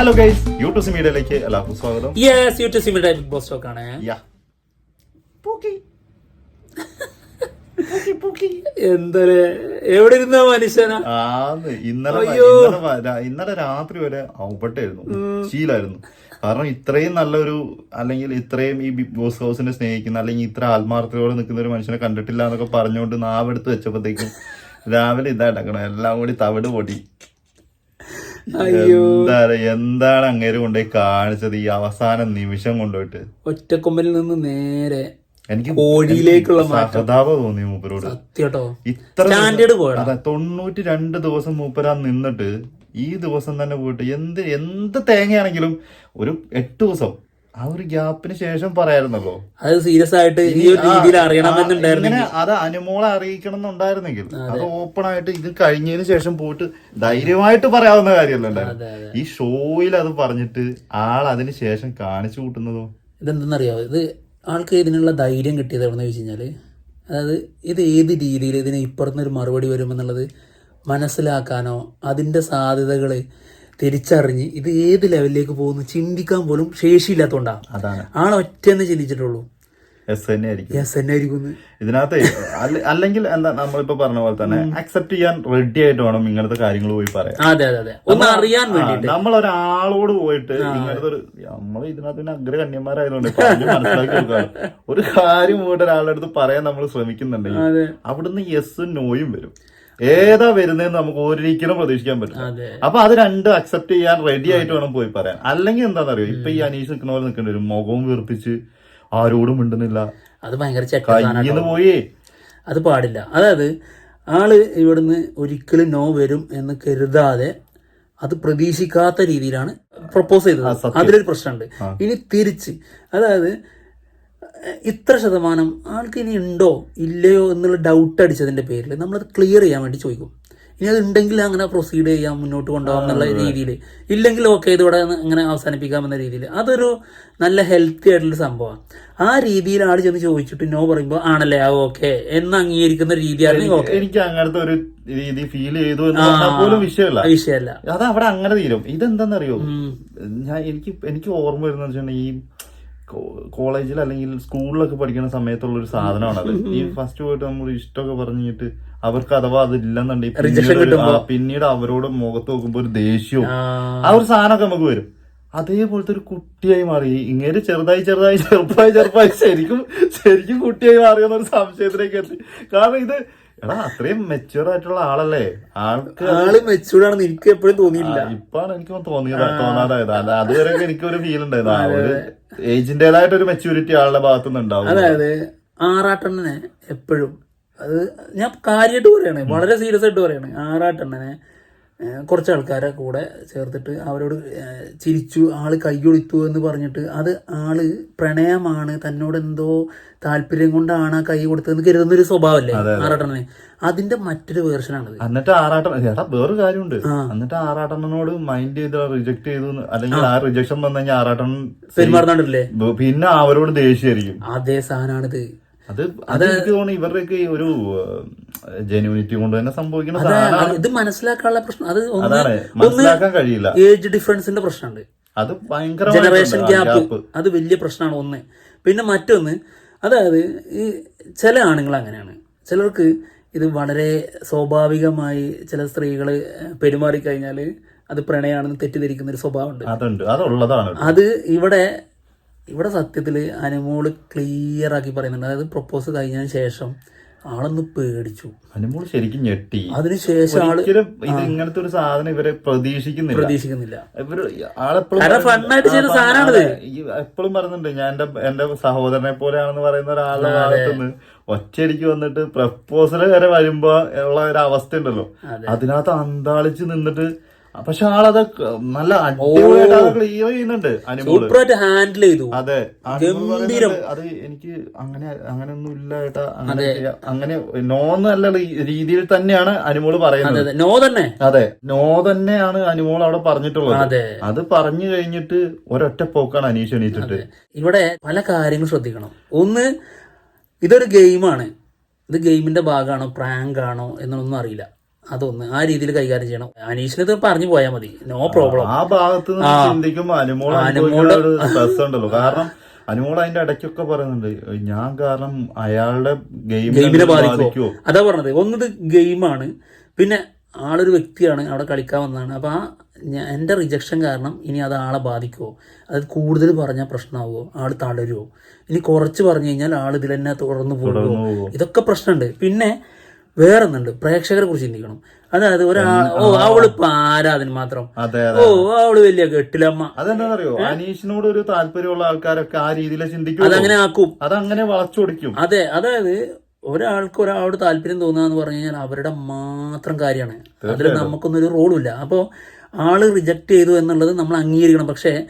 Hello guys YouTube മീഡിയയിലേക്ക് എല്ലാവർക്കും സ്വാഗതം. Yes YouTube media big boss talk ആണ്. യാ പൂക്കി പൂക്കി, പൂക്കി. എന്താ എവിടെ ഇരുന്ന മനുഷ്യനാ? ഇന്നലെ ഇന്നലെ രാത്രി വരെ ഔപട്ടായിരുന്നു. ശീലായിരുന്നു. കാരണം ഇത്രയും നല്ലൊരു അല്ലെങ്കിൽ ഇത്രയും ഈ ബിഗ് ബോസ് ഹൗസിനെ സ്നേഹിക്കുന്ന അല്ലെങ്കിൽ ഇത്ര ആത്മാർത്ഥതയോടെ നിൽക്കുന്ന ഒരു മനുഷ്യനെ കണ്ടിട്ടില്ല എന്നൊക്കെ പറഞ്ഞുകൊണ്ട് നാവെടുത്ത് വെച്ചപ്പോഴത്തേക്കും രാവിലെ ഇതായിട്ടാക്കണം എല്ലാം കൂടി തവിട് പൊടി. എന്താണ് എന്താണ് അങ്ങേര് കൊണ്ടുപോയി കാണിച്ചത് ഈ അവസാന നിമിഷം കൊണ്ടുപോയിട്ട്? ഒറ്റക്കൊമ്പലിൽ നിന്ന് നേരെ എനിക്ക് കോഴിയിലേക്കുള്ള സഹതാപ തോന്നി മൂപ്പരോട്. സത്യട്ടോ. ഇത്ര തൊണ്ണൂറ്റി രണ്ട് ദിവസം മൂപ്പരാ നിന്നിട്ട് ഈ ദിവസം തന്നെ പോയിട്ട് എന്ത് എന്ത് തേങ്ങയാണെങ്കിലും ഒരു എട്ട് ദിവസം ആ ഒരു ഗ്യാപ്പിന് ശേഷം പറയായിരുന്നല്ലോ. അത് സീരിയസ് ആയിട്ട് ഈ ഒരു രീതിയിൽ അറിയണമെന്നുണ്ടായിരുന്നു അത് അനുമോളെ അറിയിക്കണം എന്നുണ്ടായിരുന്നെങ്കിൽ അത് ഓപ്പൺ ആയിട്ട് ഇത് കഴിഞ്ഞതിന് ശേഷം പോയിട്ട് ധൈര്യമായിട്ട് പറയാവുന്ന കാര്യമല്ലോ ഈ ഷോയിൽ അത് പറഞ്ഞിട്ട് ആൾ അതിന് ശേഷം കാണിച്ചു കൂട്ടുന്നതോ? ഇതെന്തെന്നറിയാവോ ഇത് ആൾക്ക് ഇതിനുള്ള ധൈര്യം കിട്ടിയത് എവിടെ ചോദിച്ചു കഴിഞ്ഞാൽ അതായത് ഇത് ഏത് രീതിയിൽ ഇതിന് ഇപ്പുറത്തുനിന്ന് ഒരു മറുപടി വരുമെന്നുള്ളത് മനസ്സിലാക്കാനോ അതിന്റെ സാധ്യതകൾ തിരിച്ചറിഞ്ഞ് ഇത് ഏത് ലെവലിലേക്ക് പോകുന്നു ചിന്തിക്കാൻ പോലും ശേഷിയില്ലാത്തോണ്ടാണ് അതാണ്. ആൾ ഒറ്റയെന്ന് ചിന്തിച്ചിട്ടുള്ളൂ. ഇതിനകത്ത് അല്ല- അല്ലെങ്കിൽ എന്താ നമ്മളിപ്പോ പറഞ്ഞ പോലെ തന്നെ അക്സെപ്റ്റ് ചെയ്യാൻ റെഡി ആയിട്ട് വേണം ഇങ്ങനത്തെ കാര്യങ്ങൾ പോയി വേണ്ടിയിട്ട്. നമ്മൾ ഒരാളോട് പോയിട്ട് ഇങ്ങനത്തെ ഒരു നമ്മൾ ഇതിനകത്ത് പിന്നെ അഗ്രഗണ്യന്മാരായതുകൊണ്ട് മനസ്സിലാക്കി ഒരു കാര്യം പോയിട്ട് ഒരാളുടെ അടുത്ത് പറയാൻ നമ്മൾ ശ്രമിക്കുന്നുണ്ടെങ്കിൽ അവിടുന്ന് യെസും നോയും വരും. ഏതാ വരുന്നതെന്ന് നമുക്ക് ഒരിക്കലും പ്രതീക്ഷിക്കാൻ പറ്റില്ല. അപ്പൊ അത് രണ്ട് അക്സെപ്റ്റ് ചെയ്യാൻ റെഡി ആയിട്ട് വേണം പോയി പറയാൻ. അല്ലെങ്കിൽ എന്താണെന്നറിയോ? ഇപ്പൊ ഈ അനീഷ് നിൽക്കുന്ന പോലെ നിൽക്കേണ്ടി. വരും മുഖവും വീർപ്പിച്ച് ആരോടും മിണ്ടുന്നില്ല. അത് ഭയങ്കര പോയി കയ്യിന്ന് പോയി. അത് പാടില്ല. അതായത് ആൾ ഇവിടുന്ന് ഒരിക്കലും നോ വരും എന്ന് കരുതാതെ അത് പ്രതീക്ഷിക്കാത്ത രീതിയിലാണ് പ്രപ്പോസ് ചെയ്തത്. അതിലൊരു പ്രശ്നമുണ്ട്. ഇനി തിരിച്ച്. അതായത് ഇത്ര ശതമാനം ആൾക്ക് ഇനി ഉണ്ടോ ഇല്ലയോ എന്നുള്ള ഡൗട്ട് അടിച്ചതിന്റെ പേരിൽ നമ്മളത് ക്ലിയർ ചെയ്യാൻ വേണ്ടി ചോദിക്കും. ഇനി അത് ഉണ്ടെങ്കിൽ അങ്ങനെ പ്രൊസീഡ് ചെയ്യാം മുന്നോട്ട് കൊണ്ടുപോകാം എന്നുള്ള രീതിയിൽ ഇല്ലെങ്കിൽ ഓക്കെ ഇതോടെ അങ്ങനെ അവസാനിപ്പിക്കാം എന്ന രീതിയിൽ അതൊരു നല്ല ഹെൽത്തി ആയിട്ടുള്ള സംഭവമാണ്. ആ രീതിയിൽ ആൾ ചെന്ന് ചോദിച്ചിട്ട് നോ പറയുമ്പോൾ ആണല്ലേ ആ ഓക്കെ എന്ന് അംഗീകരിക്കുന്ന രീതിയാണ് ഓക്കെ എനിക്ക് അങ്ങനത്തെ ഒരു രീതി ഫീൽ ചെയ്തു പോലും വിഷയമല്ല. വിഷയമല്ല. അത് അവിടെ അങ്ങനെ തീരും. ഇതെന്താന്നറിയോ? ഉം. ഞാൻ എനിക്ക് എനിക്ക് ഓർമ്മ വരുന്ന വെച്ചിട്ടുണ്ടെങ്കിൽ ഈ കോളേജിൽ അല്ലെങ്കിൽ സ്കൂളിലൊക്കെ പഠിക്കുന്ന സമയത്തുള്ള ഒരു സാധനമാണ് അത് ഈ ഫസ്റ്റ് പോയിട്ട് നമ്മൾ ഇഷ്ടമൊക്കെ പറഞ്ഞിട്ട് അവർക്ക് അഥവാ അതില്ലെന്നുണ്ടെങ്കിൽ പിന്നീട് അവരോട് മുഖത്ത് നോക്കുമ്പോ ഒരു ദേഷ്യവും ആ, ആ ഒരു സാധനമൊക്കെ നമുക്ക് വരും. അതേപോലത്തെ ഒരു കുട്ടിയായി മാറി. ഇങ്ങനെ ചെറുതായി ചെറുതായി ചെറുപ്പായി ചെറുപ്പായി ശരിക്കും ശരിക്കും കുട്ടിയായി മാറിയെന്നൊരു സംശയത്തിലേക്ക് എത്തി. കാരണം ഇത് എടാ അത്രയും മെച്ചൂർ ആയിട്ടുള്ള ആളല്ലേ? ആൾക്ക് ആൾ മെച്ചൂർഡാണെന്ന് എനിക്ക് എപ്പോഴും തോന്നിയില്ല ഇപ്പാണ് എനിക്ക് തോന്നിയത്. തോന്നാതായത്. അതുവരെ എനിക്ക് ഒരു ഫീൽ ഉണ്ടായിരുന്നു. ആ ഒരു ഏജിന്റേതായിട്ട് ഒരു മെച്യൂരിറ്റി ആളുടെ ഭാഗത്തുനിന്ന് ഉണ്ടാവും അതായത് ആറാട്ടെണ്ണനെ എപ്പോഴും. അത് ഞാൻ കാര്യമായിട്ട് പറയാണ്. വളരെ സീരിയസ് ആയിട്ട് പറയാണ്. ആറാട്ടെണ്ണനെ കുറച്ച് ആൾക്കാരെ കൂടെ ചേർത്തിട്ട് അവരോട് ചിരിച്ചു ആൾ കൈയൊളിത്തു എന്ന് പറഞ്ഞിട്ട് അത് ആൾ പ്രണയമാണ് തന്നോട് എന്തോ താല്പര്യം കൊണ്ടാണ് ആ കൈ കൊടുത്തതെന്ന് കരുതുന്ന ഒരു സ്വഭാവമല്ലേ ആറാട്ടനെ അതിന്റെ മറ്റൊരു വേർഷനാണ് എന്നിട്ട് ആറാട്ടൻ വേറൊരു കാര്യമുണ്ട്. എന്നിട്ട് ആറാട്ടനോട് മൈൻഡ് ചെയ്ത് റിജക്ട് ചെയ്തു അല്ലെങ്കിൽ ആ റിജക്ഷൻ വന്നു കഴിഞ്ഞാൽ ആറാട്ടൻ പെരുമാറുന്നുണ്ടല്ലേ പിന്നെ അവരോട് ദേഷ്യമായിരിക്കും അതേ സാധനമാണിത് അത് അത് എനിക്ക് തോന്നുന്നു ഇവരുടെയൊക്കെ ഒരു ജെന്യൂനിറ്റി കൊണ്ട് തന്നെ സംഭവിക്കുന്ന ഇത് മനസ്സിലാക്കാനുള്ള പ്രശ്നം. അത് മനസ്സിലാക്കാൻ കഴിയില്ല. ഏജ് ഡിഫറൻസിന്റെ പ്രശ്നമുണ്ട്. അത് ജനറേഷൻ ഗ്യാപ്പ് അത് വലിയ പ്രശ്നമാണ് ഒന്ന്. പിന്നെ മറ്റൊന്ന് അതായത് ഈ ചില ആണുങ്ങൾ അങ്ങനെയാണ്. ചിലർക്ക് ഇത് വളരെ സ്വാഭാവികമായി ചില സ്ത്രീകൾ പെരുമാറിക്കഴിഞ്ഞാൽ അത് പ്രണയാണെന്ന് തെറ്റിദ്ധരിക്കുന്ന ഒരു സ്വഭാവമുണ്ട്. അതുണ്ട് അതുള്ളതാണ്. അത് ഇവിടെ ഇവിടെ സത്യത്തിൽ അനുമോൾ ക്ലിയർ ആക്കി പറയുന്നുണ്ട്. അതായത് പ്രപ്പോസ് കഴിഞ്ഞതിന് ശേഷം ആളൊന്ന് പേടിച്ചു. അനുമോൾ ശരിക്കും ഞെട്ടി. അതിനുശേഷം ആൾ ഇങ്ങനത്തെ ഒരു സാധനം ഇവരെ പ്രതീക്ഷിക്കുന്നില്ല. പ്രതീക്ഷിക്കുന്നില്ല. എപ്പോഴും പറയുന്നുണ്ട് ഞാൻ എന്റെ എന്റെ സഹോദരനെ പോലെയാണെന്ന് പറയുന്ന ഒരാളുടെ ഭാഗത്തുനിന്ന് ഒറ്റയടിക്ക് വന്നിട്ട് പ്രപ്പോസൽ വരെ വരുമ്പോ ഉള്ള ഒരു അവസ്ഥ ഉണ്ടല്ലോ അതെ. അതിനകത്ത് അന്താളിച്ച് നിന്നിട്ട് പക്ഷെ ആളത് നല്ല ക്ലിയർ ചെയ്യുന്നുണ്ട് സൂപ്പറായിട്ട് ഹാൻഡിൽ ചെയ്തു. അതെ. ഗംഭീരം. അത് എനിക്ക് അങ്ങനെ അങ്ങനെ ഒന്നും ഇല്ല ഏട്ടാ. അങ്ങനെ നോ നോന്നല്ല രീതിയിൽ തന്നെയാണ് അനുമോൾ പറയുന്നത്. നോ തന്നെ. അതെ. നോ തന്നെയാണ് അനുമോൾ അവിടെ പറഞ്ഞിട്ടുള്ളത്. അതെ. അത് പറഞ്ഞു കഴിഞ്ഞിട്ട് ഒരൊറ്റ പോക്കാണ് അനീഷ് എണീറ്റിട്ട്. ഇവിടെ പല കാര്യങ്ങൾ ശ്രദ്ധിക്കണം. ഒന്ന് ഇതൊരു ഗെയിമാണ് ഇത് ഗെയിമിന്റെ ഭാഗമാണോ പ്രാങ്ക് ആണോ എന്നൊന്നും അറിയില്ല. അതൊന്ന് ആ രീതിയിൽ കൈകാര്യം ചെയ്യണം. അനീഷിന് ഇത് പറഞ്ഞു പോയാൽ മതി. നോ പ്രോബ്ലം ആ ഭാഗത്ത് അനുമോൾ ഉണ്ടല്ലോ കാരണം അനുമോൾ അതിന്റെ ഇടയ്ക്കൊക്കെ പറയുന്നുണ്ട് ഞാൻ കാരണം അയാളുടെ ഗെയിമിനെ ബാധിക്കുമോ അതാ പറഞ്ഞത്. ഒന്നത് ഗെയിമാണ്. പിന്നെ ആളൊരു വ്യക്തിയാണ് അവിടെ കളിക്കാൻ വന്നതാണ്. അപ്പോൾ ആ എന്റെ എന്റെ റിജക്ഷൻ കാരണം ഇനി അത് ആളെ ബാധിക്കുമോ അത് കൂടുതൽ പറഞ്ഞാൽ പ്രശ്നമാവുമോ ആൾ തളരുമോ ഇനി കുറച്ച് പറഞ്ഞു കഴിഞ്ഞാൽ ആൾ ഇതിൽ തന്നെ തുടർന്ന് പോകുമോ? ഇതൊക്കെ പ്രശ്നമുണ്ട്. പിന്നെ വേറെ ഒന്നുണ്ട് പ്രേക്ഷകരെ കുറിച്ച് ചിന്തിക്കണം. അതായത് ഒരാ ഓ അവൾ ആരാധന മാത്രം. ഓ അവൾ വലിയ കെട്ടിലമ്മ. അതെന്താണെന്നറിയോ? അനീഷിനോട് ഒരു താല്പര്യമുള്ള ആൾക്കാരൊക്കെ ആ രീതിയിൽ ചിന്തിക്കും അതങ്ങനെ ആക്കും. അതങ്ങനെ വളച്ചൊടിക്കും അതെ അതായത് ഒരാൾക്ക് ഒരാളോട് താല്പര്യം തോന്നുകയെന്ന് പറഞ്ഞു കഴിഞ്ഞാൽ അവരുടെ മാത്രം കാര്യമാണ്. അതിൽ നമുക്കൊന്നും ഒരു റോളും ഇല്ല അപ്പോൾ ആൾ റിജക്റ്റ് ചെയ്തു എന്നുള്ളത് നമ്മൾ അംഗീകരിക്കണം. പക്ഷേ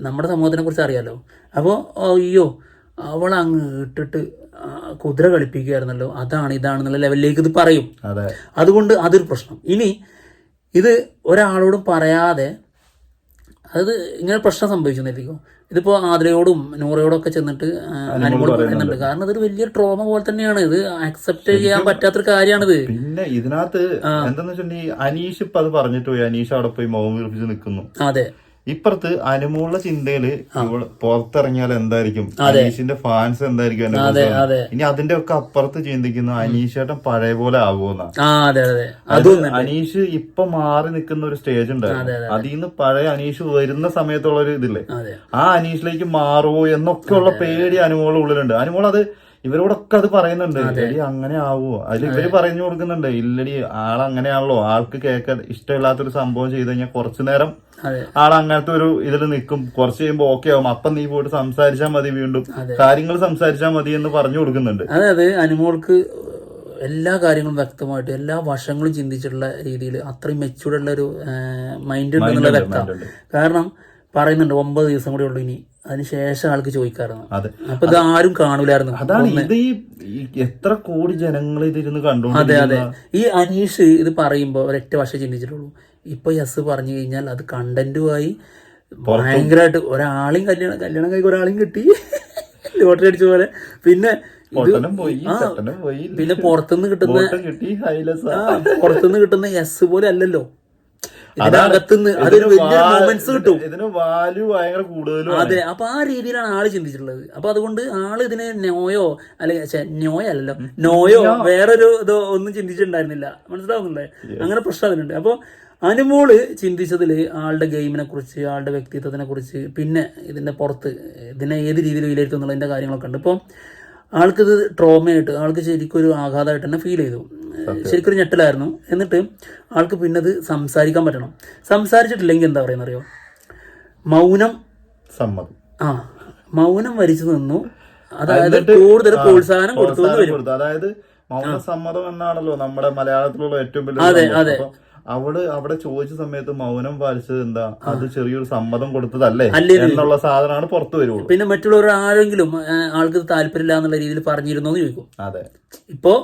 നമ്മുടെ സമൂഹത്തിനെ കുറിച്ച് അറിയാലോ. അപ്പോൾ അയ്യോ അവൾ അങ്ങ് ഇട്ടിട്ട് കുതിര കളിപ്പിക്കുകയായിരുന്നല്ലോ. അതാണ് ഇതാണെന്നുള്ള ലെവലിലേക്ക് ഇത് പറയും. അതെ. അതുകൊണ്ട് അതൊരു പ്രശ്നം. ഇനി ഇത് ഒരാളോടും പറയാതെ അത് ഇങ്ങനെ പ്രശ്നം സംഭവിച്ചെന്നായിരിക്കും ഇതിപ്പോ ആതിരയോടും നൂറയോടും ഒക്കെ ചെന്നിട്ട് ആ, അനുമോൾ പറയുന്നുണ്ട്. കാരണം ഇതൊരു വലിയ ട്രോമ പോലെ തന്നെയാണ്. ഇത് അക്സെപ്റ്റ് ചെയ്യാൻ പറ്റാത്തൊരു കാര്യമാണിത്. പിന്നെ ഇതിനകത്ത് എന്താന്ന് വെച്ചിട്ടുണ്ടെങ്കിൽ അനീഷ് ഇപ്പൊ അത് പറഞ്ഞിട്ട് പോയി. അനീഷ് അവിടെ പോയി മുഖം വീർപ്പിച്ച് നിൽക്കുന്നു. അതെ. ഇപ്പുറത്ത് അനുമോളുടെ ചിന്തയിൽ പുറത്തിറങ്ങിയാൽ എന്തായിരിക്കും? അനീഷിന്റെ ഫാൻസ് എന്തായിരിക്കും ഇനി അതിന്റെ ഒക്കെ അപ്പുറത്ത് ചിന്തിക്കുന്ന അനീഷേട്ടൻ പഴയ പോലെ ആവുമെന്ന. അനീഷ് ഇപ്പൊ മാറി നിൽക്കുന്ന ഒരു സ്റ്റേജ് ഉണ്ടായിരുന്നു അതിൽ നിന്ന് പഴയ അനീഷ് വരുന്ന സമയത്തുള്ള ഒരു ഇതില്ലേ? ആ അനീഷിലേക്ക് മാറുമോ എന്നൊക്കെയുള്ള പേടി അനുമോളുടെ ഉള്ളിലുണ്ട്. അനുമോൾ അത് ഇവരോടൊക്കെ അത് പറയുന്നുണ്ട് ഇല്ലടി അങ്ങനെ ആവോ? അതിൽ ഇവർ പറഞ്ഞു കൊടുക്കുന്നുണ്ട് ഇല്ലടി ആൾ അങ്ങനെയാണല്ലോ ആൾക്ക് കേൾക്കാൻ ഇഷ്ടമില്ലാത്തൊരു സംഭവം ചെയ്തു കഴിഞ്ഞാൽ കുറച്ചു നേരം അതെ. ആൾ അങ്ങനത്തെ ഒരു ഇതിൽ നിൽക്കും കുറച്ച് കഴിയുമ്പോൾ ഓക്കെ ആവും. അപ്പം നീ പോയിട്ട് സംസാരിച്ചാൽ മതി വീണ്ടും കാര്യങ്ങൾ സംസാരിച്ചാൽ മതി എന്ന് പറഞ്ഞു കൊടുക്കുന്നുണ്ട്. അതായത് അനുമോൾക്ക് എല്ലാ കാര്യങ്ങളും വ്യക്തമായിട്ട് എല്ലാ വശങ്ങളും ചിന്തിച്ചിട്ടുള്ള രീതിയിൽ അത്രയും മെച്ചൂർഡ് ഉള്ള ഒരു മൈൻഡ് ഉണ്ടെന്നുള്ള കാരണം പറയുന്നുണ്ട് ഒമ്പത് ദിവസം കൂടി ഉള്ളൂ ഇനി. അതിനുശേഷം ആൾക്ക് ചോദിക്കാറുണ്ട്. അതെ. അപ്പൊ ഇത് ആരും കാണൂലായിരുന്നു. അതാണ് ഇത് ഈ എത്ര കോടി ജനങ്ങൾ ഇതിരുന്ന് കണ്ടു അതെ അതെ. ഈ അനീഷ് ഇത് പറയുമ്പോൾ ഒരൊറ്റ വർഷം ചിന്തിച്ചിട്ടുള്ളൂ. ഇപ്പൊ യെസ് പറഞ്ഞു കഴിഞ്ഞാൽ അത് കണ്ടന്റുമായി ഭയങ്കരമായിട്ട് ഒരാളെയും കല്യാണം കല്യാണം കഴിക്കും ഒരാളെയും കിട്ടി. ലോട്ടറി അടിച്ച പോലെ. പിന്നെ പിന്നെ പുറത്തുനിന്ന് കിട്ടുന്ന പുറത്തുനിന്ന് കിട്ടുന്ന യെസ് പോലെ അല്ലല്ലോ. ഇതിനകത്തുനിന്ന് അതൊരു വലിയൊരു മൊമെന്റ്സ് കിട്ടും. ഇതിന് വാല്യൂ ഭയങ്കര കൂടുതലും അതെ അപ്പൊ ആ രീതിയിലാണ് ആൾ ചിന്തിച്ചിട്ടുള്ളത്. അപ്പൊ അതുകൊണ്ട് ആൾ ഇതിന് നോയോ അല്ലെങ്കിൽ നോയോ അല്ലല്ലോ നോയോ വേറൊരു ഇതോ ഒന്നും ചിന്തിച്ചിട്ടുണ്ടായിരുന്നില്ല. മനസ്സിലാവുന്നില്ലേ അങ്ങനെ പ്രശ്നം അതിനുണ്ട് അപ്പൊ അനുമോൾ ചിന്തിച്ചതിൽ ആളുടെ ഗെയിമിനെ കുറിച്ച് ആളുടെ വ്യക്തിത്വത്തിനെ കുറിച്ച് പിന്നെ ഇതിന്റെ പുറത്ത് ഇതിനെ ഏത് രീതിയിൽ വിലയിരുത്തുന്നുള്ളതിന്റെ കാര്യങ്ങളൊക്കെ ഉണ്ട്. ഇപ്പോൾ ആൾക്കിത് ട്രോമയായിട്ട് ആൾക്ക് ശരിക്കും ഒരു ആഘാതമായിട്ട് തന്നെ ഫീൽ ചെയ്തു. ശരിക്കൊരു ഞെട്ടലായിരുന്നു. എന്നിട്ട് ആൾക്ക് പിന്നെ അത് സംസാരിക്കാൻ പറ്റണം. സംസാരിച്ചിട്ടില്ലെങ്കിൽ എന്താ പറയുന്ന അറിയോ മൗനം സമ്മതം. ആ മൗനം വരിച്ചു നിന്നു. അതായത് കൂടുതൽ പ്രോത്സാഹനം കൊടുത്തു. അതായത് മൗന സമ്മതം എന്നാണല്ലോ നമ്മുടെ മലയാളത്തിലുള്ള ഏറ്റവും വലിയ അവൾ അവിടെ ചോദിച്ച സമയത്ത് മൗനം പാലിച്ചത് എന്താ? അത് ചെറിയൊരു സമ്മതം കൊടുത്തതല്ലേ? എന്നുള്ള സാധനമാണ് പുറത്തു വരുള്ളൂ. പിന്നെ മറ്റുള്ളവർ ആരെങ്കിലും ആൾക്ക് താല്പര്യമില്ല എന്നുള്ള രീതിയിൽ പറഞ്ഞിരുന്നോ എന്ന് ചോദിക്കും. അതെ. ഇപ്പോ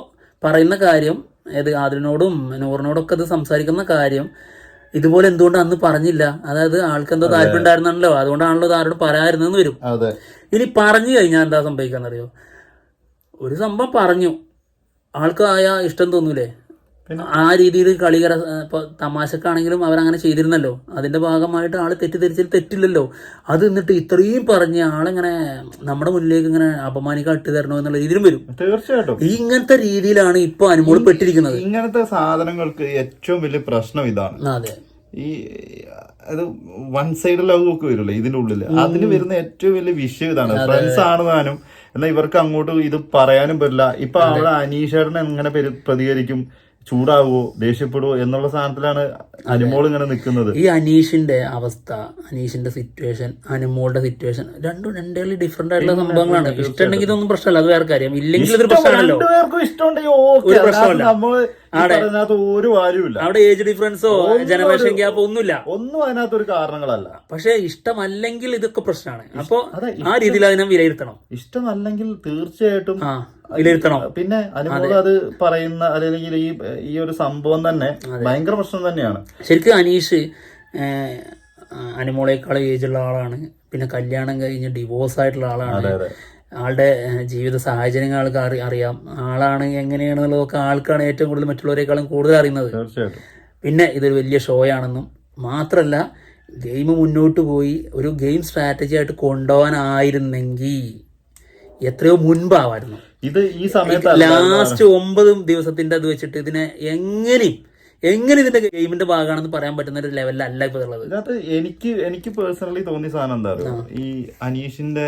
പറയുന്ന കാര്യം ഏത് ആദിലിനോടും നൂറിനോടും ഒക്കെ അത് സംസാരിക്കുന്ന കാര്യം ഇതുപോലെ എന്തുകൊണ്ട് അന്ന് പറഞ്ഞില്ല? അതായത് ആൾക്ക് എന്തോ താല്പര്യം ഉണ്ടായിരുന്നല്ലോ അതുകൊണ്ടാണല്ലോ ആരോട് പറയാതിരുന്നെന്ന് വരും. ഇനി പറഞ്ഞു കഴിഞ്ഞാൽ എന്താ സംഭവിക്കാന്നറിയോ? ഒരു സംഭവം പറഞ്ഞു. ആൾക്ക് ആയ ഇഷ്ടം തോന്നൂലേ? ആ രീതിയിൽ കളികര ഇപ്പോൾ തമാശക്കാണെങ്കിലും അവരങ്ങനെ ചെയ്തിരുന്നല്ലോ. അതിന്റെ ഭാഗമായിട്ട് ആൾ തെറ്റിദ്ധരിച്ചാൽ തെറ്റില്ലല്ലോ. അത് എന്നിട്ട് ഇത്രയും പറഞ്ഞ് ആളെങ്ങനെ നമ്മുടെ മുന്നിലേക്ക് ഇങ്ങനെ അപമാനിക്കാൻ ഇട്ട് തരണോ എന്നുള്ള രീതിയിലും വരും. തീർച്ചയായിട്ടും. ഇങ്ങനത്തെ രീതിയിലാണ് ഇപ്പൊ അനുഭവപ്പെട്ടിരിക്കുന്നത് ഇങ്ങനത്തെ സാധനങ്ങൾക്ക് ഏറ്റവും വലിയ പ്രശ്നം ഇതാണ്. അതെ. ഈ അത് വൺ സൈഡ് ലവ് ഒക്കെ വരുമല്ലോ ഇതിന്റെ ഉള്ളിൽ അതിന് വരുന്ന ഏറ്റവും വലിയ വിഷയം ഇതാണ്. ഫ്രണ്ട്സ് ആണ് താനും എന്നാൽ ഇവർക്ക് അങ്ങോട്ട് ഇത് പറയാനും പറ്റില്ല. ഇപ്പൊ അവിടെ അനീഷേട്ടൻ എങ്ങനെ പ്രതികരിക്കും. ചൂടാവോ ദേഷ്യപ്പെടുവോ എന്നുള്ള സാധനത്തിലാണ് അനുമോൾ ഇങ്ങനെ നിൽക്കുന്നത്. ഈ അനീഷിന്റെ അവസ്ഥ അനീഷിന്റെ സിറ്റുവേഷൻ അനുമോളുടെ സിറ്റുവേഷൻ രണ്ടും രണ്ടേ ഡിഫറെന്റ് ആയിട്ടുള്ള സംഭവങ്ങളാണ്. ഇഷ്ടമുണ്ടെങ്കിൽ ഇതൊന്നും പ്രശ്നമല്ല. അത് വേറെ കാര്യം. ഇല്ലെങ്കിൽ ഇഷ്ടമുണ്ടെങ്കിൽ ഒരു. പറയുന്നതിനകത്ത് ഒരു വാല്യൂ ഇല്ല അവിടെ ഏജ് ഡിഫറൻസോ ജനറേഷൻ ഗ്യാപ്പ് ഒന്നുമില്ല. ഒന്നും അതിനകത്ത് ഒരു കാരണങ്ങളല്ല. പക്ഷെ ഇഷ്ടമല്ലെങ്കിൽ ഇതൊക്കെ പ്രശ്നമാണ്. അപ്പോ ആ രീതിയിൽ അതിനെ വിലയിരുത്തണം. ഇഷ്ടമല്ലെങ്കിൽ തീർച്ചയായിട്ടും വിലയിരുത്തണം. പിന്നെ അനുമോൾ അത്. പറയുന്ന അല്ലെങ്കിൽ ഈ ഈ ഒരു സംഭവം തന്നെ ഭയങ്കര പ്രശ്നം തന്നെയാണ്. ശരിക്കും അനീഷ് അനുമോളേക്കാൾ ഏജ് ഉള്ള ആളാണ്. പിന്നെ കല്യാണം കഴിഞ്ഞ് ഡിവോഴ്സ് ആയിട്ടുള്ള ആളാണ്. ആളുടെ ജീവിത സാഹചര്യങ്ങൾ ആൾക്ക് അറി അറിയാം. ആളാണ് എങ്ങനെയാണെന്നുള്ളതൊക്കെ ആൾക്കാണ് ഏറ്റവും കൂടുതൽ മറ്റുള്ളവരെക്കാളും കൂടുതൽ അറിയുന്നത്. പിന്നെ ഇതൊരു വലിയ ഷോ ആണെന്നും മാത്രമല്ല ഗെയിം മുന്നോട്ട് പോയി ഒരു ഗെയിം സ്ട്രാറ്റജി ആയിട്ട് കൊണ്ടുപോകാനായിരുന്നെങ്കിൽ എത്രയോ മുൻപാവായിരുന്നു. ഇത് ഈ സമയത്ത് ലാസ്റ്റ് ഒമ്പത് ദിവസത്തിന്റെ അത് വെച്ചിട്ട് ഇതിനെ എങ്ങനെയും എങ്ങനെ ഇതിന്റെ ഗെയിമിന്റെ ഭാഗമാണെന്ന് പറയാൻ പറ്റുന്ന ഒരു ലെവലിലല്ല ഇപ്പൊ ഉള്ളത്. എനിക്ക് എനിക്ക് പേഴ്സണലി തോന്നിയ സാധനം എന്താ ഈ അനീഷിന്റെ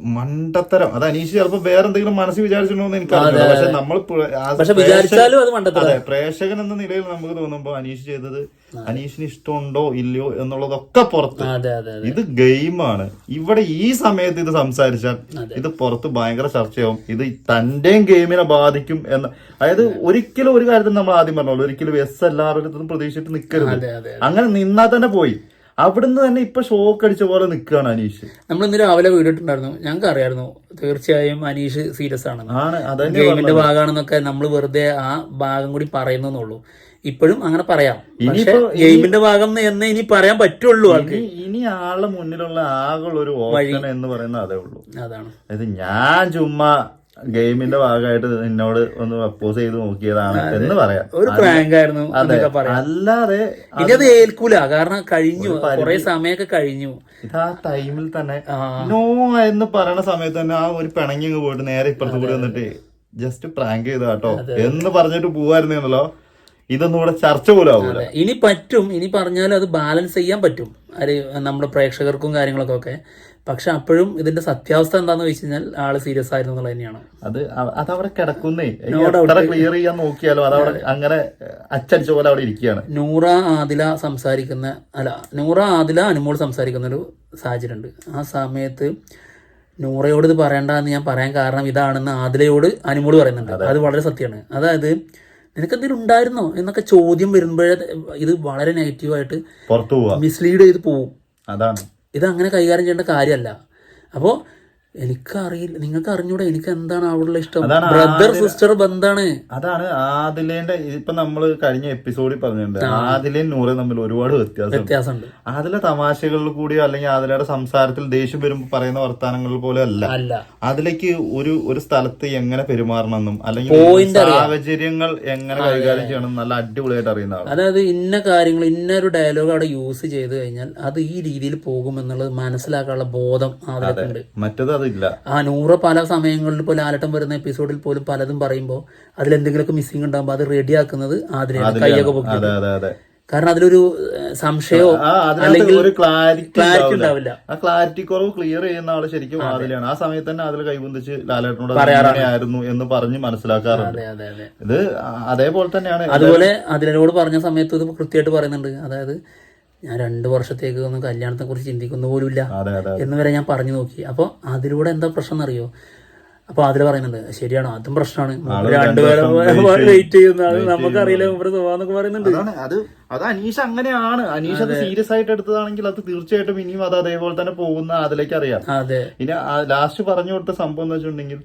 മണ്ടത്തരം. അത് അനീഷ് ചിലപ്പോ വേറെ എന്തെങ്കിലും മനസ്സിൽ വിചാരിച്ചിട്ടുണ്ടോ എനിക്ക് അറിയില്ല പക്ഷെ നമ്മൾ പക്ഷെ വിചാരിച്ചാലും അത് മണ്ടത്തരം. അതെ പ്രേക്ഷകൻ എന്ന നിലയിൽ നമുക്ക് തോന്നുമ്പോ അനീഷ് ചെയ്തത് അനീഷിന് ഇഷ്ടമുണ്ടോ ഇല്ലയോ എന്നുള്ളതൊക്കെ പുറത്ത്. ഇത് ഗെയിമാണ്. ഇവിടെ ഈ സമയത്ത് ഇത് സംസാരിച്ചാൽ ഇത് പുറത്ത് ഭയങ്കര ചർച്ചയാവും. ഇത് തന്റെയും ഗെയിമിനെ ബാധിക്കും എന്ന അതായത് ഒരിക്കലും ഒരു കാര്യത്തിൽ നമ്മൾ ആദ്യം പറഞ്ഞോളൂ ഒരിക്കലും എസ് എല്ലാവരുടെ പ്രതീക്ഷിച്ചിട്ട് നിൽക്കരുത്. അങ്ങനെ നിന്നാൽ തന്നെ പോയി. അവിടുന്ന് തന്നെ ഇപ്പൊ ഷോക്ക് അടിച്ച പോലെ നിൽക്കുകയാണ് അനീഷ്. നമ്മൾ ഇന്ന് രാവിലെ വീടിട്ടുണ്ടായിരുന്നു ഞങ്ങൾക്ക് അറിയായിരുന്നു. തീർച്ചയായും അനീഷ് സീരിയസ് ആണെന്ന്. ആണ്. ഗെയിമിന്റെ ഭാഗമാണെന്നൊക്കെ നമ്മൾ വെറുതെ ആ ഭാഗം കൂടി പറയുന്നുള്ളൂ ഇപ്പോഴും അങ്ങനെ പറയാം. ഗെയിമിന്റെ ഭാഗം എന്ന് ഇനി പറയാൻ പറ്റുള്ളൂ ആൾക്ക്. ഇനി ഇനി ആളുടെ മുന്നിലുള്ള ആകെ ഒരു ഓപ്ഷൻ എന്ന് പറയുന്നത് അതേ ഉള്ളൂ. അതാണ്. അതായത് ഞാൻ ചുമ്മാ ഗെയിമിന്റെ ഭാഗമായിട്ട് എന്നോട് ഒന്ന് അപ്പോസ് ചെയ്ത് നോക്കിയതാണ് എന്ന് പറയാം. ഒരു പ്രാങ്ക് ആയിരുന്നു അതെ. അല്ലാതെ ഇനി ഏൽക്കൂല. കാരണം കഴിഞ്ഞു. കുറെ സമയമൊക്കെ കഴിഞ്ഞു. ഇത് ആ ടൈമിൽ തന്നെ നോ എന്ന് പറയുന്ന സമയത്ത് തന്നെ ആ ഒരു പിണങ്ങി അങ്ങ് പോയിട്ട് നേരെ ഇപ്പുറത്ത് കൂടി വന്നിട്ട് ജസ്റ്റ് പ്രാങ്ക് ചെയ്ത കേട്ടോ എന്ന് പറഞ്ഞിട്ട് പോവായിരുന്നല്ലോ ഇതൊന്നും ഇവിടെ ചർച്ച പോലും ആവൂല. ഇനി പറ്റും. ഇനി പറഞ്ഞാലും അത് ബാലൻസ് ചെയ്യാൻ പറ്റും. നമ്മുടെ പ്രേക്ഷകർക്കും കാര്യങ്ങളൊക്കെ ഒക്കെ പക്ഷെ അപ്പോഴും ഇതിന്റെ സത്യാവസ്ഥ എന്താന്ന് വെച്ച് കഴിഞ്ഞാൽ ആൾ സീരിയസ് ആയിരുന്നു എന്നുള്ളത് തന്നെയാണ്. അത് അത് അവിടെ കിടക്കുന്നേ. ക്ലിയർ ചെയ്യാൻ നോക്കിയാലോ അതവിടെ അങ്ങനെ അച്ചടിച്ച പോലെ അവിടെ ഇരിക്കുകയാണ്. നൂറ ആദില സംസാരിക്കുന്ന അല്ല നൂറ ആദില അനുമോൾ സംസാരിക്കുന്ന ഒരു സാഹചര്യം ഉണ്ട് ആ സമയത്ത് നൂറയോട് ഇത് പറയണ്ടെന്ന് ഞാൻ പറയാൻ കാരണം ഇതാണെന്ന് ആദിലയോട് അനുമോൾ പറയുന്നുണ്ട്. അത്. വളരെ സത്യമാണ്. അതായത് നിനക്ക് എന്തെങ്കിലും ഉണ്ടായിരുന്നോ എന്നൊക്കെ ചോദ്യം വരുമ്പോഴേ ഇത് വളരെ നെഗറ്റീവായിട്ട് മിസ്ലീഡ് ചെയ്ത് പോവും. അതാണ്. ഇത് അങ്ങനെ കൈകാര്യം ചെയ്യേണ്ട കാര്യമല്ല. അപ്പോൾ എനിക്ക് അറിയില്ല നിങ്ങൾക്ക് അറിഞ്ഞൂടെ എനിക്ക് എന്താണ് അവിടെ ഇഷ്ടം ബ്രദർ സിസ്റ്റർ ബന്ധാണ്. അതാണ് ആദിലേന്റെ ഇപ്പൊ നമ്മൾ കഴിഞ്ഞ എപ്പിസോഡിൽ പറഞ്ഞിട്ടുണ്ട്. ആദിലേയും നൂറും തമ്മിൽ ഒരുപാട് വ്യത്യാസം വ്യത്യാസമുണ്ട്. ആദിലെ തമാശകളിൽ കൂടിയോ അല്ലെങ്കിൽ ആദിലയുടെ സംസാരത്തിൽ ദേഷ്യം വരുമ്പോൾ പറയുന്ന വർത്താനങ്ങൾ പോലെ അല്ല. അതിലേക്ക് ഒരു ഒരു സ്ഥലത്ത് എങ്ങനെ പെരുമാറണമെന്നും അല്ലെങ്കിൽ സാഹചര്യങ്ങൾ എങ്ങനെ കൈകാര്യം ചെയ്യണം നല്ല അടിപൊളിയായിട്ട് അറിയുന്ന അതായത് ഇന്ന കാര്യങ്ങൾ ഇന്ന ഒരു ഡയലോഗ് അവിടെ യൂസ് ചെയ്ത് കഴിഞ്ഞാൽ അത് ഈ രീതിയിൽ പോകുമെന്നുള്ളത് മനസ്സിലാക്കാനുള്ള ബോധം ഉണ്ട് മറ്റത് അതില്ല ആ നൂറ് പല സമയങ്ങളിൽ ഇപ്പോൾ ലാലട്ടം വരുന്ന എപ്പിസോഡിൽ പോലും പലതും പറയുമ്പോൾ അതിൽ എന്തെങ്കിലുമൊക്കെ മിസ്സിംഗ് ഉണ്ടാകുമ്പോൾ അത് റെഡിയാക്കുന്നത് ആക്കുന്നത് കൈയൊക്കെ പൊക്കി കാരണം അതിലൊരു സംശയോ സംശയമോ അല്ലെങ്കിൽ ഒരു ക്ലാരിറ്റി ഉണ്ടാവില്ല. ആ ക്ലാരിറ്റി കുറവ് ക്ലിയർ ചെയ്യുന്ന ആൾ ശരിക്കും ആദിലാണ് ആ സമയത്ത് തന്നെ അതിൽ കൈബന്ധിച്ച് ലാലേട്ടനോട് പറയാറായിരുന്നു ഇങ്ങനെയായിരുന്നു എന്ന് പറഞ്ഞ് മനസ്സിലാക്കാറുണ്ട്. ഇത് അതേപോലെ തന്നെയാണ്. അതുപോലെ അതിനോട് പറഞ്ഞ സമയത്ത് ഇത് കൃത്യമായിട്ട് പറയുന്നുണ്ട്. അതായത് ഞാൻ രണ്ട് വർഷത്തേക്ക് ഒന്നും കല്യാണത്തെ കുറിച്ച് ചിന്തിക്കുന്ന പോലുമില്ല അതെ അതെ എന്ന് വരെ ഞാൻ പറഞ്ഞു നോക്കി. അപ്പോൾ അതിലൂടെ എന്താ പ്രശ്നം എന്നറിയോ? അപ്പൊ അതിൽ പറയുന്നുണ്ട് ശരിയാണോ? അതും പ്രശ്നമാണ്. രണ്ടുപേരും വെയിറ്റ് ചെയ്യുന്നതാണ്. നമുക്കറിയില്ല സ്വഭാവം പറയുന്നുണ്ട്. അതാണ്. അത് അത് അനീഷ് അങ്ങനെയാണ്. അനീഷ് അത് സീരിയസ് ആയിട്ട് എടുത്തതാണെങ്കിൽ അത് തീർച്ചയായിട്ടും ഇനിയും അത് അതേപോലെ തന്നെ പോകുന്ന അതിലേക്ക് അറിയാം. അതെ. ഇനി ലാസ്റ്റ് പറഞ്ഞു കൊടുത്ത സംഭവം എന്ന് വെച്ചിട്ടുണ്ടെങ്കിൽ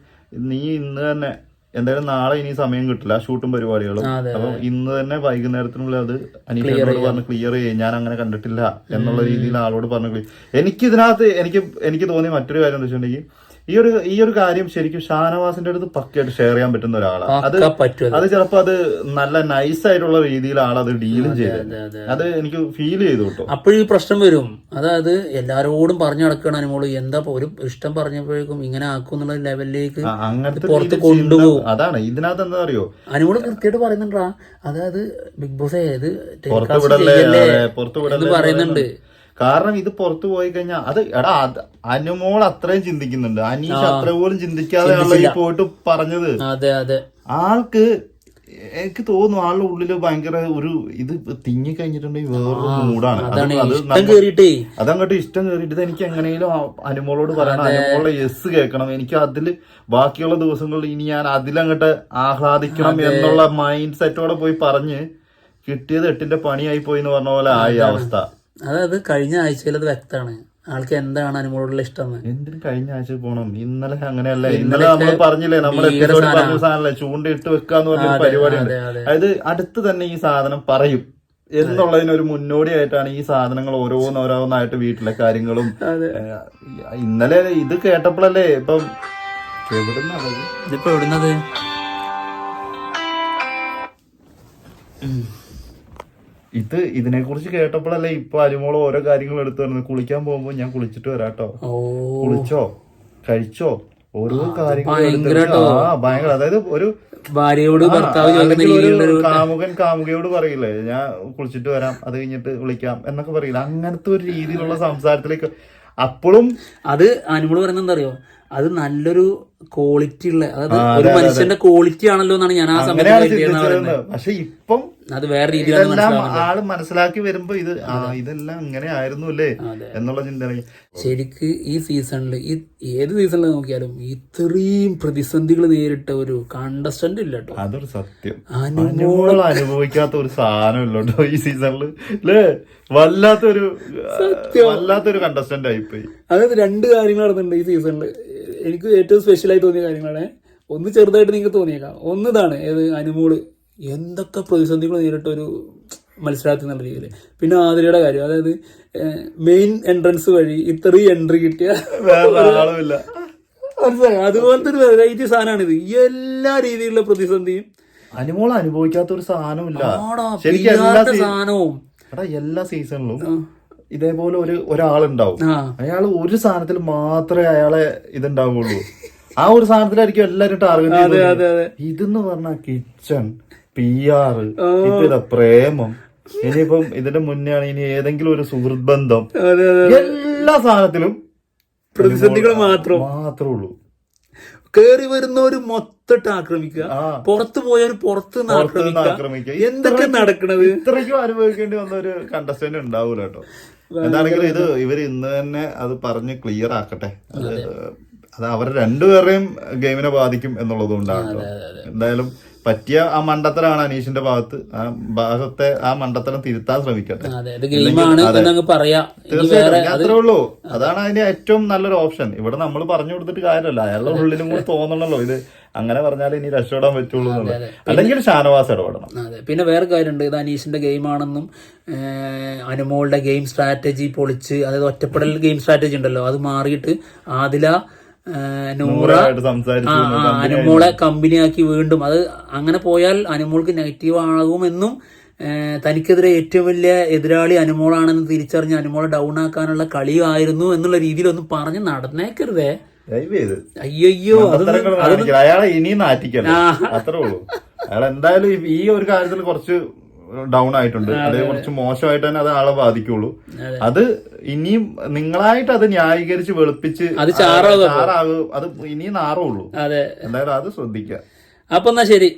നീ ഇന്ന് തന്നെ എന്തായാലും നാളെ ഇനി സമയം കിട്ടില്ല ഷൂട്ടും പരിപാടികളും. അപ്പൊ ഇന്ന് തന്നെ വൈകുന്നേരത്തിനുള്ളിൽ അത് അനീഷനോട് പറഞ്ഞ് ക്ലിയർ ചെയ്യും. ഞാൻ അങ്ങനെ കണ്ടിട്ടില്ല എന്നുള്ള രീതിയിൽ ആളോട് പറഞ്ഞു എനിക്ക് ഇതിനകത്ത് എനിക്ക് എനിക്ക് തോന്നിയ മറ്റൊരു കാര്യം എന്താ വെച്ചിട്ടുണ്ടെങ്കിൽ ഈ ഒരു ഈ ഒരു കാര്യം ശരിക്കും ഷാനവാസിന്റെ അടുത്ത് പക്കയായിട്ട് ഷെയർ ചെയ്യാൻ പറ്റുന്ന ഒരാളാണ് അത് അത് ചിലപ്പോ അത് നല്ല നൈസ് ആയിട്ടുള്ള രീതിയിൽ ആളത് ഡീലും ചെയ്ത് അതെ അതെ അത് എനിക്ക് ഫീൽ ചെയ്തു കേട്ടോ. അപ്പോഴും ഈ പ്രശ്നം വരും. അതായത് എല്ലാരോടും പറഞ്ഞു നടക്കണം അനുമോൾ. എന്താ ഒരു ഇഷ്ടം പറഞ്ഞപ്പോഴേക്കും ഇങ്ങനെ ആക്കും എന്നുള്ള ലെവലിലേക്ക് അങ്ങനത്തെ പുറത്ത് കൊണ്ടുപോകും. അതാണ്. ഇതിനകത്ത് എന്താ അറിയോ? അനുമോൾ കൃത്യമായിട്ട് പറയുന്നുണ്ടാ. അതായത് ബിഗ് ബോസ് ഏത് അതെ, പറയുന്നുണ്ട്. കാരണം ഇത് പുറത്തു പോയി കഴിഞ്ഞാൽ അത് എടാ അനുമോൾ അത്രയും ചിന്തിക്കുന്നുണ്ട്. അനീഷ് അത്ര പോലും ചിന്തിക്കാതെയാണല്ലോ ഈ പോയിട്ട് പറഞ്ഞത്. അതെ അതെ. ആൾക്ക് എനിക്ക് തോന്നുന്നു ആളുടെ ഉള്ളിൽ ഭയങ്കര ഒരു ഇത് തിങ്ങി കഴിഞ്ഞിട്ടുണ്ടെങ്കിൽ വേറൊരു മൂടാണ് അതങ്ങോട്ട് ഇഷ്ടം കയറിയിട്ട് എനിക്ക് എങ്ങനെയും അനുമോളോട് പറയണം അനുമോളുടെ യെസ് കേൾക്കണം. എനിക്ക് അതിൽ ബാക്കിയുള്ള ദിവസങ്ങളിൽ ഇനി ഞാൻ അതിലങ്ങോട്ട് ആഹ്ലാദിക്കണം എന്നുള്ള മൈൻഡ് സെറ്റോടെ പോയി പറഞ്ഞ് കിട്ടിയത് എട്ടിന്റെ പണിയായി പോയി എന്ന് പറഞ്ഞ പോലെ ആയ അവസ്ഥ. അതായത് കഴിഞ്ഞ ആഴ്ചയിൽ അത് വ്യക്തമാണ്. ആൾക്ക് എന്താണ് അനുമോടുള്ള ഇഷ്ടം? എന്തിനു കഴിഞ്ഞ ആഴ്ച പോണം? ഇന്നലെ അങ്ങനെയല്ല. ഇന്നലെ നമ്മൾ പറഞ്ഞില്ലേ നമ്മൾ സാധനമല്ലേ ചൂണ്ടയിട്ട് വെക്കാന്ന് പറഞ്ഞ അതെ അതായത് അടുത്ത് തന്നെ ഈ സാധനം പറയും. എന്നുള്ളതിനൊരു മുന്നോടിയായിട്ടാണ് ഈ സാധനങ്ങൾ ഓരോന്നോരോന്നായിട്ട് വീട്ടിലെ കാര്യങ്ങളും ഇന്നലെ ഇത് കേട്ടപ്പോഴല്ലേ ഇപ്പം എവിടുന്നത് ഇതിപ്പോ എവിടുന്നത്? ഇത് ഇതിനെക്കുറിച്ച് കേട്ടപ്പോഴല്ലേ ഇപ്പൊ അരിമോൾ ഓരോ കാര്യങ്ങൾ എടുത്തു വരുന്നത് കുളിക്കാൻ പോകുമ്പോ ഞാൻ കുളിച്ചിട്ട് വരാട്ടോ. കുളിച്ചോ? കഴിച്ചോ? ഓരോ ഭയങ്കരാട്ടോ. ആ ഭയങ്കര. അതായത് ഒരു ഭാര്യയോട് ഭർത്താവ് കാമുകൻ കാമുകയോട് പറയില്ലേ ഞാൻ കുളിച്ചിട്ട് വരാം അത് കഴിഞ്ഞിട്ട് വിളിക്കാം എന്നൊക്കെ പറയില്ല. അങ്ങനത്തെ ഒരു രീതിയിലുള്ള സംസാരത്തിലേക്ക് അപ്പോഴും അത് അനുമോൾ പറയുന്നത് എന്താ അറിയോ? അത് നല്ലൊരു ക്വാളിറ്റി ഉള്ള അതായത് ഒരു മനുഷ്യന്റെ ക്വാളിറ്റി ആണല്ലോ എന്നാണ് ഞാൻ ആ സമയത്ത് പക്ഷെ ഇപ്പം അത് വേറെ രീതിയിലാണ് ആൾ മനസ്സിലാക്കി വരുമ്പോ ഇത് ഇതെല്ലാം അങ്ങനെ ആയിരുന്നു അല്ലേ എന്നുള്ള ചിന്ത ശരിക്ക് ഈ സീസണിൽ ഈ ഏത് സീസണിൽ നോക്കിയാലും ഇത്രയും പ്രതിസന്ധികൾ നേരിട്ട ഒരു കണ്ടസ്റ്റന്റ് ഇല്ല കേട്ടോ. അതൊരു സത്യം. അനുമോൾ അനുഭവിക്കാത്ത ഒരു സാധനം ഇല്ലോട്ടോ ഈ സീസണിൽ. അല്ലേ വല്ലാത്തൊരു വല്ലാത്തൊരു കണ്ടസ്റ്റന്റ് ആയിപ്പോയി അതായത് രണ്ട് കാര്യങ്ങൾ നടന്നിട്ടുണ്ട് ഈ സീസണിൽ എനിക്ക് ഏറ്റവും സ്പെഷ്യലായി തോന്നിയ കാര്യങ്ങളാണ് ഒന്ന് ചെറുതായിട്ട് നിങ്ങൾക്ക് തോന്നിയേക്കാം. ഒന്ന് ഇതാണ് ഏത് അനുമോൾ. എന്തൊക്കെ പ്രതിസന്ധികൾ നേരിട്ട ഒരു മത്സരാർത്ഥി എന്നുള്ള രീതിയിൽ. പിന്നെ ആതിരയുടെ കാര്യം അതായത് മെയിൻ എൻട്രൻസ് വഴി ഇത്രയും എൻട്രി കിട്ടിയ വേറെ ആളുമില്ല. മനസ്സിലായോ? അതുപോലത്തെ ഒരു വെറൈറ്റി ഇത്. എല്ലാ രീതിയിലുള്ള പ്രതിസന്ധിയും അനുമോൾ അനുഭവിക്കാത്ത ഒരു സാധനമില്ല എല്ലാ സാധനവും. എടാ എല്ലാ സീസണിലും ഇതേപോലെ ഒരു ഒരാളുണ്ടാവും. അയാൾ ഒരു സാധനത്തിൽ മാത്രമേ അയാളെ ഇതുണ്ടാവുള്ളൂ. ആ ഒരു സാധനത്തിലായിരിക്കും എല്ലാരും ടാർഗറ്റ് ഇതെന്ന് പറഞ്ഞ കിച്ചൺ പി ആർ പ്രേമം. ഇനിയിപ്പം ഇതിന്റെ മുന്നേ ആണ് ഇനി ഏതെങ്കിലും ഒരു സുഹൃത് ബന്ധം എല്ലാ സാധനത്തിലും പ്രതിസന്ധികൾ മാത്രം. മാത്രമേ ഉള്ളൂ കേറി വരുന്നവര് മൊത്തട്ട് ആക്രമിക്കുക. പുറത്തു പോയവര് പുറത്ത് ആക്രമിക്കുക. എന്തൊക്കെ നടക്കണത്? ഇത്രയ്ക്കും അനുഭവിക്കേണ്ടി വന്ന ഒരു കണ്ടസ്റ്റന്റ് ഉണ്ടാവൂല കേട്ടോ. എന്താണെങ്കിലും ഇത് ഇവർ ഇന്ന് തന്നെ അത് പറഞ്ഞ് ക്ലിയർ ആക്കട്ടെ. അത്. അവർ രണ്ടുപേരെയും രണ്ടുപേരുടെയും ഗെയിമിനെ ബാധിക്കും എന്നുള്ളത് കൊണ്ടാണ് എന്തായാലും പറ്റിയ ആ മണ്ടത്തരമാണ് അനീഷിന്റെ ഭാഗത്ത്. ആ ഭാഗത്തെ ആ മണ്ടത്തരം തിരുത്താൻ ശ്രമിക്കട്ടെ. അത്രേ ഉള്ളൂ. അതാണ് അതിന്റെ ഏറ്റവും നല്ലൊരു ഓപ്ഷൻ. ഇവിടെ നമ്മൾ പറഞ്ഞു കൊടുത്തിട്ട് കാര്യമല്ല. അയാളുടെ ഉള്ളിലും കൂടി തോന്നണല്ലോ. ഇത് അങ്ങനെ പറഞ്ഞാൽ ഇനി രക്ഷപ്പെടാൻ പറ്റുള്ളൂ അല്ലെങ്കിൽ ഷാനവാസ് ഇടപെടണം. അതെ. പിന്നെ വേറെ കാര്യമുണ്ട്. ഇത് അനീഷിന്റെ ഗെയിമാണെന്നും അനുമോളുടെ ഗെയിം സ്ട്രാറ്റജി പൊളിച്ച് അതായത് ഒറ്റപ്പെടൽ ഗെയിം സ്ട്രാറ്റജി ഉണ്ടല്ലോ. അത് മാറിയിട്ട് ആദില നൂറ അനുമോളെ കമ്പനിയാക്കി വീണ്ടും. അത് അങ്ങനെ പോയാൽ അനുമോൾക്ക് നെഗറ്റീവ് ആകുമെന്നും തനിക്കെതിരെ ഏറ്റവും വലിയ എതിരാളി അനുമോളാണെന്ന് തിരിച്ചറിഞ്ഞ് അനുമോളെ ഡൗൺ ആക്കാനുള്ള കളിയായിരുന്നു എന്നുള്ള രീതിയിലൊന്നും പറഞ്ഞ് നടന്നേക്കരുതേ. അയ്യോ. അയാളെ ഇനിയും നാറ്റിക്കണം അത്രേ ഉള്ളൂ. അയാൾ എന്തായാലും ഈ ഒരു കാര്യത്തിൽ കുറച്ച് ഡൗൺ ആയിട്ടുണ്ട്. അത് കുറച്ച് മോശമായിട്ട് തന്നെ അത് ആളെ ബാധിക്കുള്ളൂ. അത്. ഇനിയും നിങ്ങളായിട്ട് അത് ന്യായീകരിച്ച് വെളുപ്പിച്ച് അത് ചാറാകും. അത് ഇനിയും നാറുള്ളൂ. അതെ. എന്തായാലും അത് ശ്രദ്ധിക്കുക. അപ്പൊ എന്നാ ശരി.